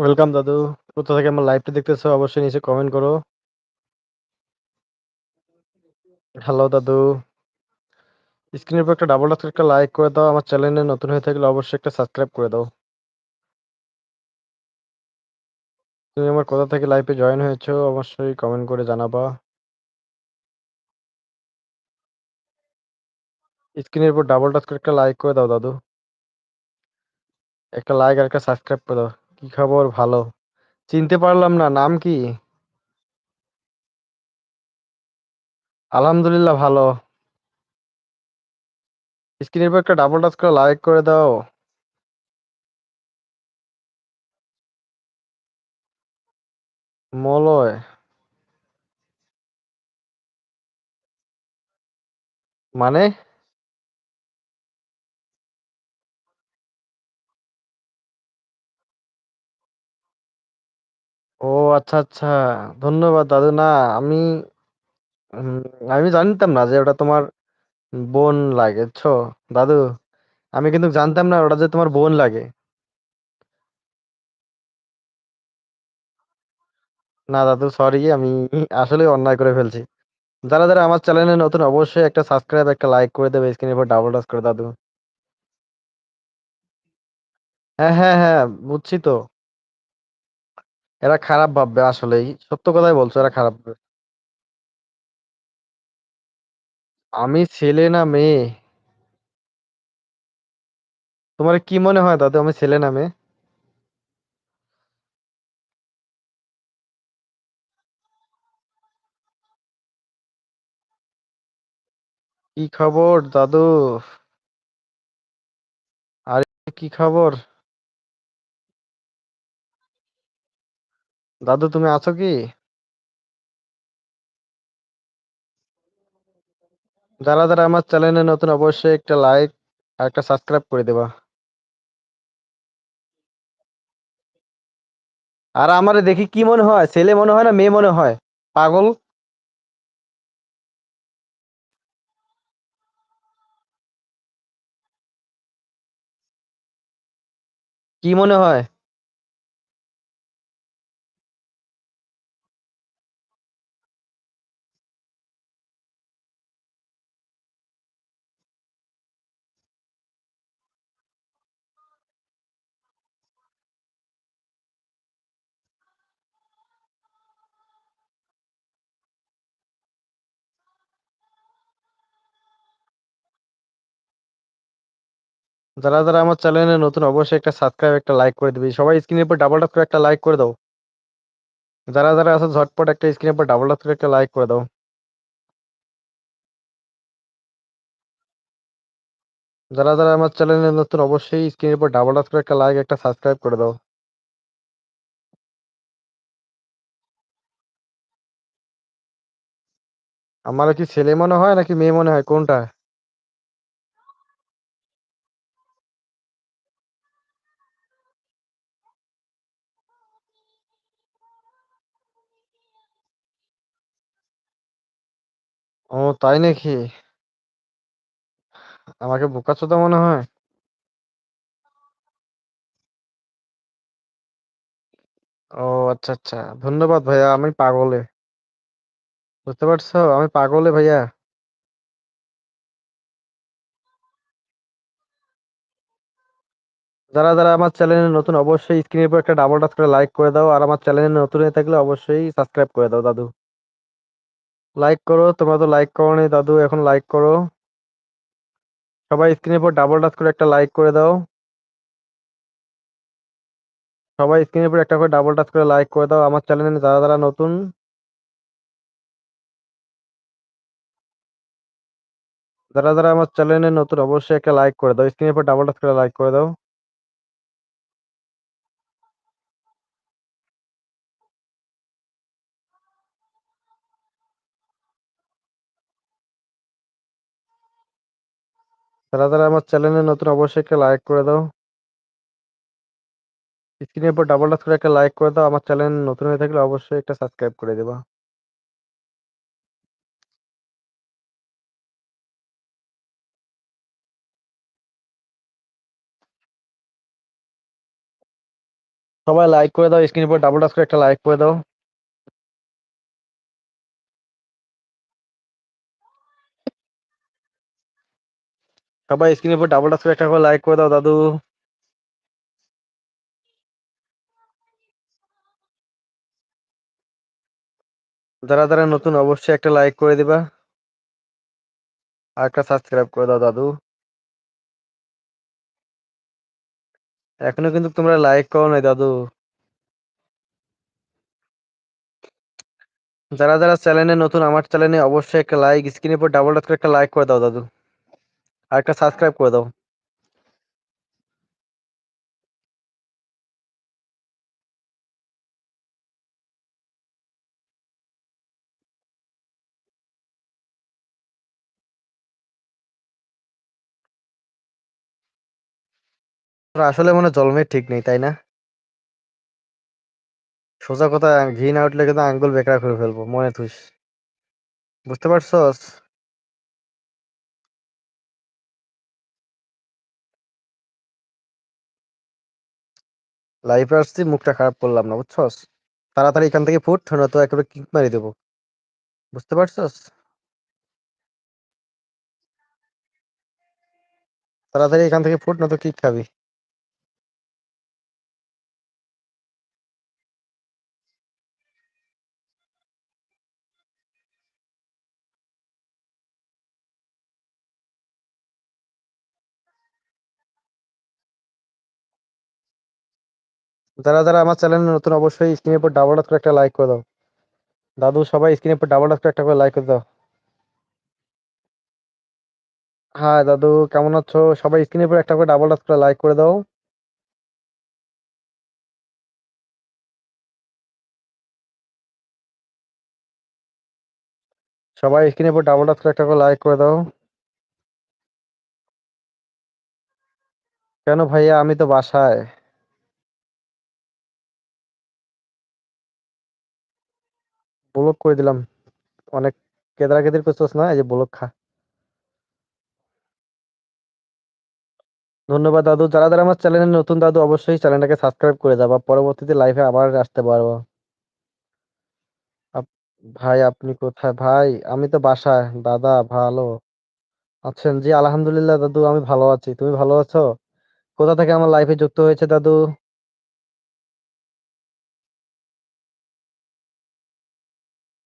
Welcome দাদু। কোথা থেকে আমার লাইভটা দেখতেছো, অবশ্যই নিচে কমেন্ট করো। হ্যালো দাদু। স্ক্রিনের উপর একটা ডাবল টাচ একটা লাইক করে দাও। আমার চ্যানেলে নতুন হয়ে থাকলে অবশ্যই একটা সাবস্ক্রাইব করে দাও। তুমি আমার কোথা থেকে লাইভে জয়েন হয়েছো, অবশ্যই কমেন্ট করে জানাবা। স্ক্রিনের উপর ডাবল টাচ একটা লাইক করে দাও, দাদু। একটা লাইক আর একটা সাবস্ক্রাইব করে দাও। কি খবর? ভালো। চিনতে পারলাম না। নাম কি? আলহামদুলিল্লাহ, ভালো। স্ক্রিনের উপর একটা ডাবল টাচ করে লাইক করে দাও। মলয়। মানে? ও আচ্ছা, আচ্ছা। ধন্যবাদ দাদু। না আমি উম আমি জানতাম না যে ওটা তোমার বোন লাগে, বুঝছ? দাদু, আমি কিন্তু জানতাম না ওটা যে তোমার বোন লাগে। না দাদু সরি আমি আসলেই অন্যায় করে ফেলছি। যারা, যারা আমার চ্যানেলে নতুন অবশ্যই একটা সাবস্ক্রাইব, একটা লাইক করে দেবে স্ক্রিনের উপর ডাবল টাচ করে দাদু। হ্যাঁ, হ্যাঁ, হ্যাঁ বুঝছি তো। এরা খারাপ ভাববে আসলেই। সত্য কথাই বলছো, এরা খারাপ ভাববে। আমি ছেলে না মেয়ে? তোমার কি মনে হয় দাদু, আমি ছেলে না মেয়ে? কি খবর দাদু? আরে, কি খবর? দাদু তুমি আছো কি? যারা, যারা আমার চ্যানেলে নতুন অবশ্যই একটা লাইক আর একটা সাবস্ক্রাইব করে দিবা। আর আমারে দেখি কি মনে হয়? ছেলে মনে হয় না মেয়ে মনে হয়? পাগল! কি মনে হয়? যারা, যারা আমার চ্যানেলে নতুন অবশ্যই একটা সাবস্ক্রাইব, একটা লাইক করে দিবি। সবাই স্ক্রিনের উপর ডাবল টাচ করে একটা লাইক করে দাও। যারা, যারা আছে ঝটপট একটা স্ক্রিনের উপর ডাবল টাচ করে একটা লাইক করে দাও। যারা, যারা আমার চ্যানেলে নতুন অবশ্যই স্ক্রিনের উপর ডাবল টাচ করে একটা লাইক, একটা সাবস্ক্রাইব করে দাও। আমারে কি ছেলে মনে হয় নাকি মেয়ে মনে হয় কোনটা? ও, তাই নাকি? আমাকে বোকাচোদা মনে হয়। ও আচ্ছা আচ্ছা। ধন্যবাদ ভাইয়া, আমি পাগলে। বুঝতে পারছ? আমি পাগলে ভাইয়া। যারা যারা আমার চ্যানেলে নতুন, অবশ্যই স্ক্রিনের উপর একটা ডাবল টাচ করে লাইক করে দাও। আর আমার চ্যানেলে নতুন হয়ে থাকলে অবশ্যই সাবস্ক্রাইব করে দাও, দাদু। লাইক করো, তোমরা তো লাইক করো নি দাদু, এখন লাইক করো। সবাই স্ক্রিনের উপর ডাবল টাচ করে একটা লাইক করে দাও। সবাই স্ক্রিনের উপর একটা করে ডাবল টাচ করে লাইক করে দাও, আমার চ্যানেলে যারা যারা নতুন। যারা যারা আমার চ্যানেলে নতুন, অবশ্যই একটা লাইক করে দাও স্ক্রিনের উপর ডাবল টাচ করে লাইক করে দাও। যারা যারা আমার চ্যানেলে নতুন অবশ্যই একটা লাইক করে দাও। স্ক্রিনের উপর ডাবল টাচ করে একটা লাইক করে দাও, আমার চ্যানেল নতুন হয়ে থাকলে অবশ্যই একটা সাবস্ক্রাইব করে দেবা। সবাই লাইক করে দাও স্ক্রিনের উপর ডাবল টাচ করে একটা লাইক করে দাও। সবাই স্ক্রিনের উপর ডাবল টাচ করে একটা করে লাইক করে দাও, দাদু। যারা যারা নতুন অবশ্যই একটা লাইক করে দিবা। আর একটা সাবস্ক্রাইব করে দাও, দাদু। এখনও কিন্তু তোমরা লাইক করো নাই, দাদু। যারা যারা চ্যানেলে নতুন, আমার চ্যানেলে অবশ্যই একটা লাইক স্ক্রিনের উপর ডাবল টাচ করে একটা লাইক করে দাও, দাদু। আর একটা সাবস্ক্রাইব করে দাও। আসলে মনে জন্মের ঠিক নেই, তাই না? সোজা কথা ঘি না উঠলে কিন্তু আঙ্গুল বেকার করে ফেলব, মনে থুস। বুঝতে পারছস? লাইফে আসছি, মুখটা খারাপ করলাম না, বুঝছস? তাড়াতাড়ি এখান থেকে ফুট, নয়তো একেবারে কিক মারি দেবো। বুঝতে পারছস? তাড়াতাড়ি এখান থেকে ফুট, নয়তো কিক খাবি। যারা যারা আমার চ্যানেলে নতুন, অবশ্যই স্ক্রিনের উপর ডাবল করে একটা লাইক করে দাও। দাদু, সবাই স্ক্রিনের উপর ডাবল করে একটা করে লাইক করে দাও। হ্যাঁ দাদু, কেমন আছো? সবাই স্ক্রিনের উপর একটা করে ডাবল করে লাইক করে দাও। সবাই স্ক্রিনের উপর ডাবল করে একটা করে লাইক করে দাও। কেন ভাইয়া? আমি তো বাসায়। ব্লক করে দিলাম। অনেক কেদরা কেদির করছিস না, এই যে ব্লক খা। ধন্যবাদ দাদু। যারা যারা আমার চ্যানেলে নতুন দাদু, অবশ্যই চ্যানেলটাকে সাবস্ক্রাইব করে যাবা পরবর্তীতে লাইভে আবার আসতে পারব ভাই আপনি কোথায়? ভাই, আমি তো বাসায়। দাদা, ভালো আছেন? জি, আলহামদুলিল্লাহ দাদু, আমি ভালো আছি। তুমি ভালো আছো? কোথা থেকে আমার লাইফে যুক্ত হয়েছে দাদু?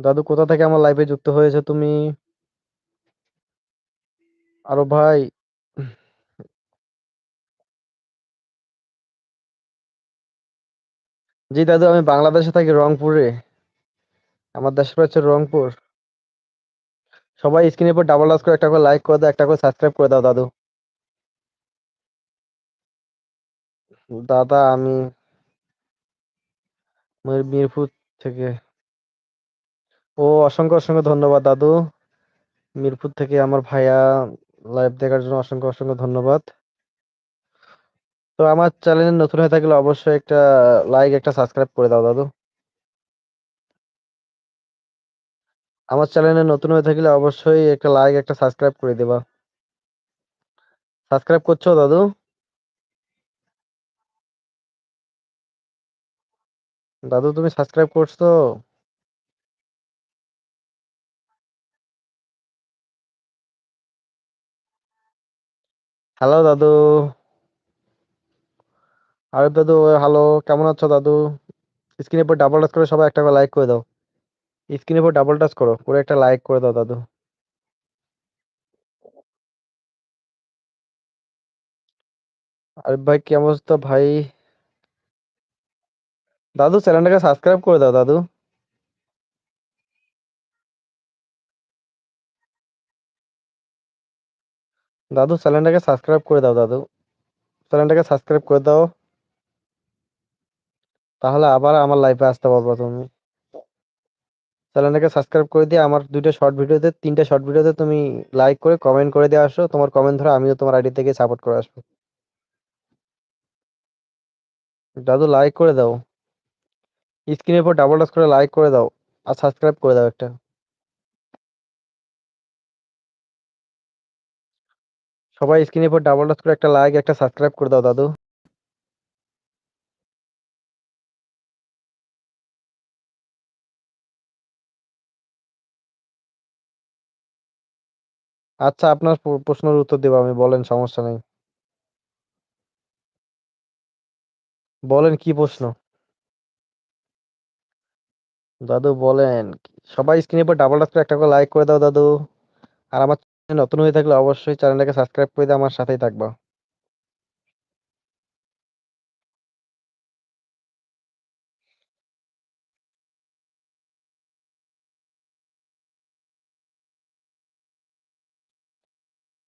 দাদু, কোথা থেকে আমার লাইফে যুক্ত হয়েছে তুমি? আরও ভাই, জি দাদু, আমি বাংলাদেশে থাকি রংপুরে। আমার দেশের হচ্ছে রংপুর। সবাই স্ক্রিনের উপর ডাবল টাচ করে একটা করে লাইক করে দাও, একটা করে সাবস্ক্রাইব করে দাও দাদু। দাদা, আমি মির- মিরপুর থেকে ও, অসংখ্য অসংখ্য ধন্যবাদ, দাদু। মিরপুর থেকে আমার ভাইয়া লাইভ দেখার জন্য অসংখ্য অসংখ্য ধন্যবাদ। তো আমার চ্যানেলে নতুন হয়ে থাকলে অবশ্যই একটা লাইক একটা সাবস্ক্রাইব করে দাও, দাদু। আমার চ্যানেলে নতুন হয়ে থাকলে অবশ্যই একটা লাইক একটা সাবস্ক্রাইব করে দিবা। সাবস্ক্রাইব করছ, দাদু? দাদু, তুমি সাবস্ক্রাইব করছ? হ্যালো দাদু। আরে দাদু হ্যালো কেমন আছো দাদু? স্ক্রিনের উপর ডাবল টাচ করে সবাই একটা করে লাইক করে দাও। স্ক্রিনের উপর ডাবল টাচ করো, করে একটা লাইক করে দাও দাদু। আরে ভাই, কি অবস্থা ভাই? দাদু চ্যানেলটাকে সাবস্ক্রাইব করে দাও দাদু। দাদু, চ্যানেলটাকে সাবস্ক্রাইব করে দাও দাদু। চ্যানেলটাকে সাবস্ক্রাইব করে দাও। তাহলে আবার আমার লাইফে আসতে পারব তুমি। চ্যানেলটাকে সাবস্ক্রাইব করে দিয়ে আমার দুইটা শর্ট ভিডিওতে তিনটা শর্ট ভিডিওতে তুমি লাইক করে কমেন্ট করে দিয়ে আসো। তোমার কমেন্ট ধরে, আমিও তোমার আইডি থেকে সাপোর্ট করে আসব। দাদু লাইক করে দাও। স্ক্রিনের উপর ডাবল টাচ করে লাইক করে দাও। আর সাবস্ক্রাইব করে দাও একটা। সবাই স্ক্রিনের উপর ডাবল টাচ করে একটা লাইক একটা সাবস্ক্রাইব করে দাও, দাদু। আচ্ছা আপনার প্রশ্নের উত্তর দেবো আমি, বলেন, সমস্যা নেই। বলেন, কি প্রশ্ন? দাদু, বলেন, সবাই স্ক্রিনের উপর ডাবল টাচ করে একটা করে লাইক করে দাও, দাদু। আর আমার নতুন হয়ে থাকলে অবশ্যই চ্যানেলটাকে সাবস্ক্রাইব করে দিয়ে আমার সাথেই থাকবা।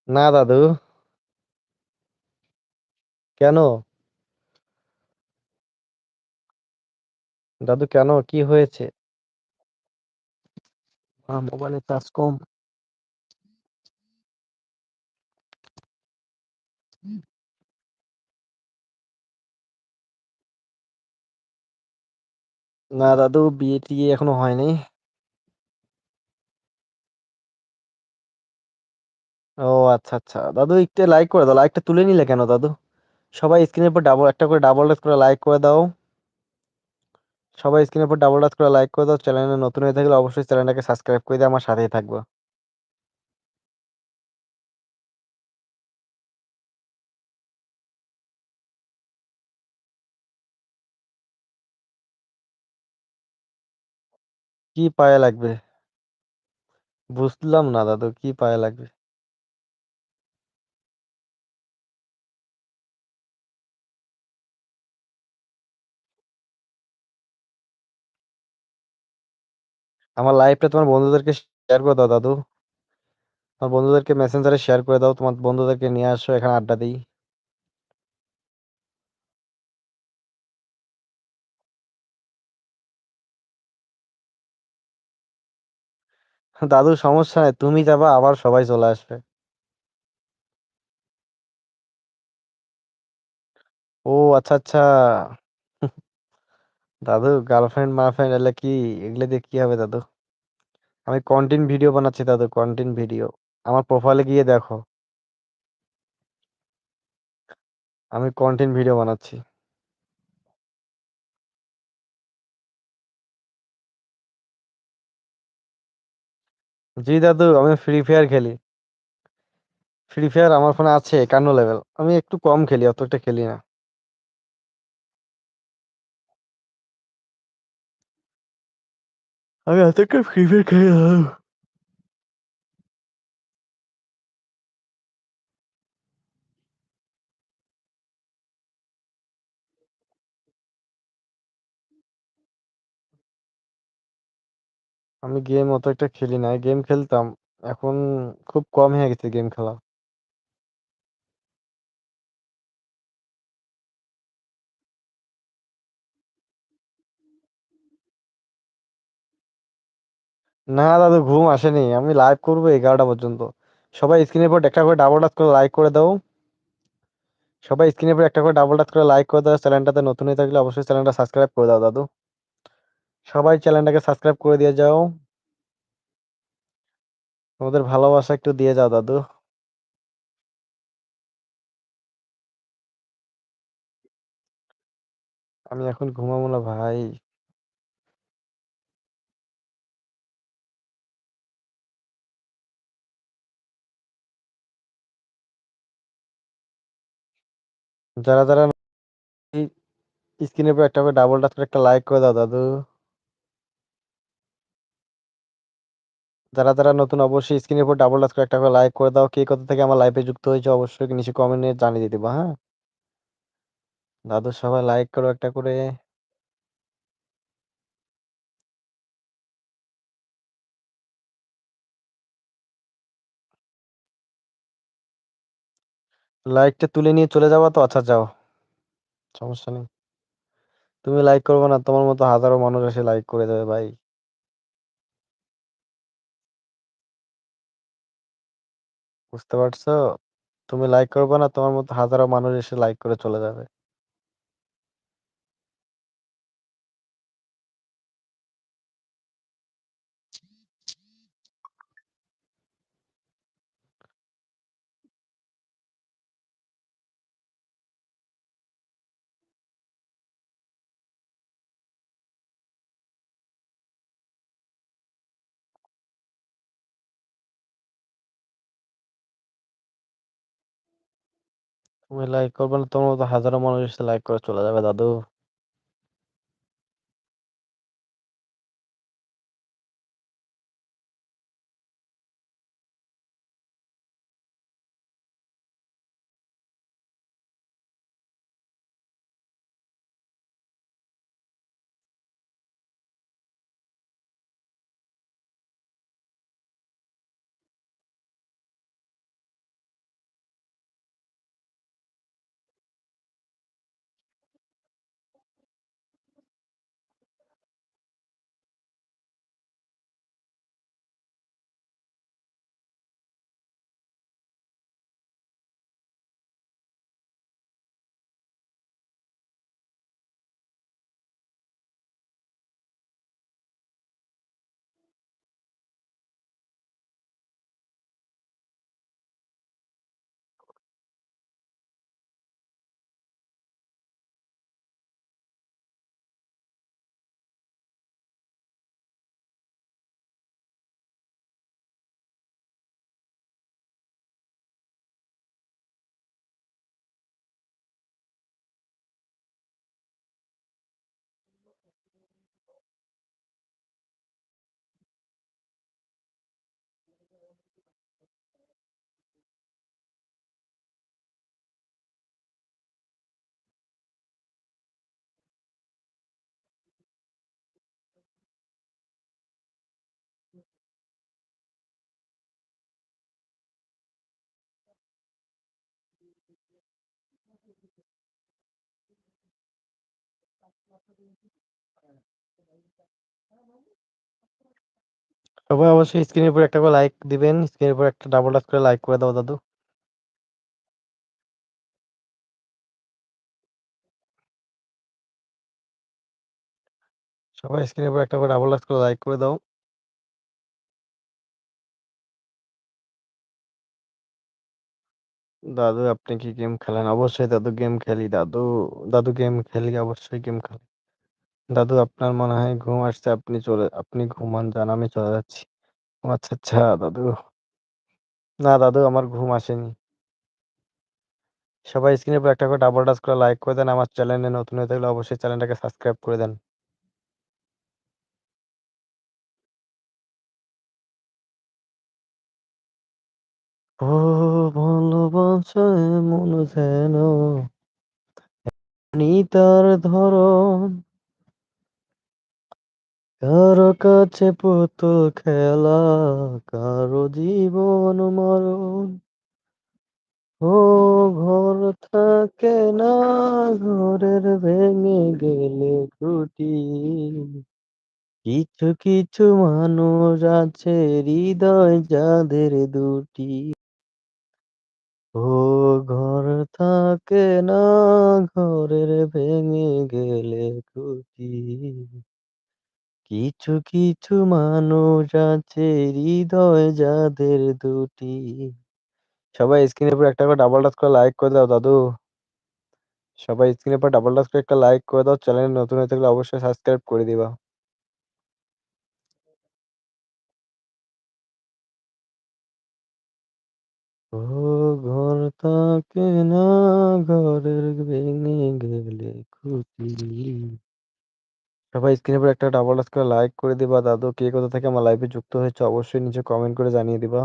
না, দাদু। কেন? দাদু, কেন? কি হয়েছে? মোবাইলের চার্জ কম। না দাদু, বিয়ে টিয়ে এখনও হয়নি। ও আচ্ছা আচ্ছা। দাদু, একটু লাইক করে দাও। লাইকটা তুলে নিলে কেন দাদু? সবাই স্ক্রিনের উপর ডাবল একটা করে ডাবল টাচ করে লাইক করে দাও। সবাই স্ক্রিনের উপর ডাবল টাচ করে লাইক করে দাও। চ্যানেলে নতুন হয়ে থাকলে অবশ্যই চ্যানেলটাকে সাবস্ক্রাইব করে দিয়ে আমার সাথেই থাকবে। কি পায়ে লাগবে? বুঝলাম না দাদু, কি পায়ে লাগবে? আমার লাইভটা তোমার বন্ধুদেরকে শেয়ার করে দাও দাদু। তোমার বন্ধুদেরকে মেসেঞ্জারে শেয়ার করে দাও, তোমার বন্ধুদেরকে নিয়ে আসো, এখানে আড্ডা দিই। দাদু, সমস্যা নাই, তুমি যাবা, আবার সবাই চলে আসবে। ও আচ্ছা আচ্ছা। দাদু গার্লফ্রেন্ড মার্লফ্রেন্ড এলে কি, এগুলো দিয়ে কি হবে দাদু? আমি কন্টেন্ট ভিডিও বানাচ্ছি দাদু কন্টেন্ট ভিডিও আমার প্রোফাইলে গিয়ে দেখো। আমি কন্টেন্ট ভিডিও বানাচ্ছি। জি দাদু, আমি ফ্রি ফায়ার খেলি। ফ্রি ফায়ার আমার ফোনে আছে, একান্ন লেভেল আমি একটু কম খেলি অত একটা খেলি না। আমি এতক্ষণ ফ্রি ফায়ার খেলি আমি গেম অত একটা খেলি না গেম খেলতাম, এখন খুব কম হয়ে গেছে গেম খেলা। না দাদু, ঘুম আসেনি। আমি লাইভ করব এগারোটা পর্যন্ত। সবাই স্ক্রিনের উপর একটা করে ডাবল টাচ করে লাইক করে দাও। সবাই স্ক্রিনের উপর একটা করে ডাবল টাচ করে লাইক করে দাও। চ্যানেলটাতে নতুন হয়ে থাকলে অবশ্যই চ্যানেলটা সাবস্ক্রাইব করে দাও দাদু। সবাই চ্যানেলটাকে সাবস্ক্রাইব করে দিয়ে যাও। তোমাদের ভালোবাসা একটু দিয়ে যাও, দাদু। আমি এখন ঘুমাবো না, ভাই। যারা যারা স্ক্রিনের উপর একটা ডাবল টাচ করে একটা লাইক করে দাও, দাদু। যারা যারা নতুন অবশ্যই স্ক্রিনের উপর ডাবল টাচ করে একটা করে লাইক করে দাও। কে কোথা থেকে আমার লাইভে যুক্ত হয়েছে অবশ্যই নিচে কমেন্টে জানিয়ে দিয়ে দিবা হ্যাঁ? দাদু সবাই লাইক করো একটা করে। লাইকটা তুলে নিয়ে চলে যাবা তো? আচ্ছা যাও। সমস্যা নেই। তুমি লাইক করবে না, তোমার মতো হাজারো মানুষ এসে লাইক করে দেবে ভাই। বুঝতে পারছ? তুমি লাইক করবা না, তোমার মতো হাজারো মানুষ এসে লাইক করে চলে যাবে। তুমি লাইক করবে না তোমার মতো হাজারো মানুষ এসে লাইক করে চলে যাবে দাদু। সবাই অবশ্যই স্ক্রিনের উপর একটা করে লাইক দিবেন। স্ক্রিনের উপর একটা ডাবল টাচ করে লাইক করে দাও দাদু। সবাই স্ক্রিনের উপর একটা করে ডাবল টাচ করে লাইক করে দাও। দাদু, আপনি কি গেম খেলেন? অবশ্যই দাদু গেম খেলি দাদু। দাদু গেম খেলি অবশ্যই গেম খেলি। দাদু, আপনার মনে হয় ঘুম আসছে, আপনি চলে, আপনি ঘুমান যান আমি চলে যাচ্ছি। আচ্ছা আচ্ছা দাদু। না দাদু, আমার ঘুম আসেনি। সবাই স্ক্রিনের উপর একটা করে ডাবল টাচ করে লাইক করে দেন, আমার চ্যানেলে নতুন হয়ে থাকলে অবশ্যই চ্যানেলটাকে সাবস্ক্রাইব করে দেন। ও ভালোবাসা এমন যেন নিতার ধরন। কারও কাছে পুতুল খেলা, কারও জীবন মরণ? ও ঘর থাকে না, ঘরের ভেঙে গেলে খুঁটি। কিছু কিছু মানুষ আছে হৃদয় যাদের দুটি। ও ঘর থাকে না, ঘরের ভেঙে গেলে খুঁটি। কিছু কিছু মানুষ আছে হৃদয় যাদের দুটি। সবাই স্ক্রিনের উপর একটা করে ডাবল টাচ করে লাইক করে দাও, দাদু। সবাই স্ক্রিনের উপর ডাবল টাচ করে একটা লাইক করে দাও চ্যানেল নতুন হয়ে থাকলে অবশ্যই সাবস্ক্রাইব করে দিবা। ও ঘর থাকে না ঘরের ভেঙে গেলে খুশি সবাই স্ক্রিনের উপর একটা ডাবল টাচ করে লাইক করে দিবা। দাদু, কে কোথা থেকে আমার লাইভে যুক্ত হয়েছে অবশ্যই নিচে কমেন্ট করে জানিয়ে দিবা।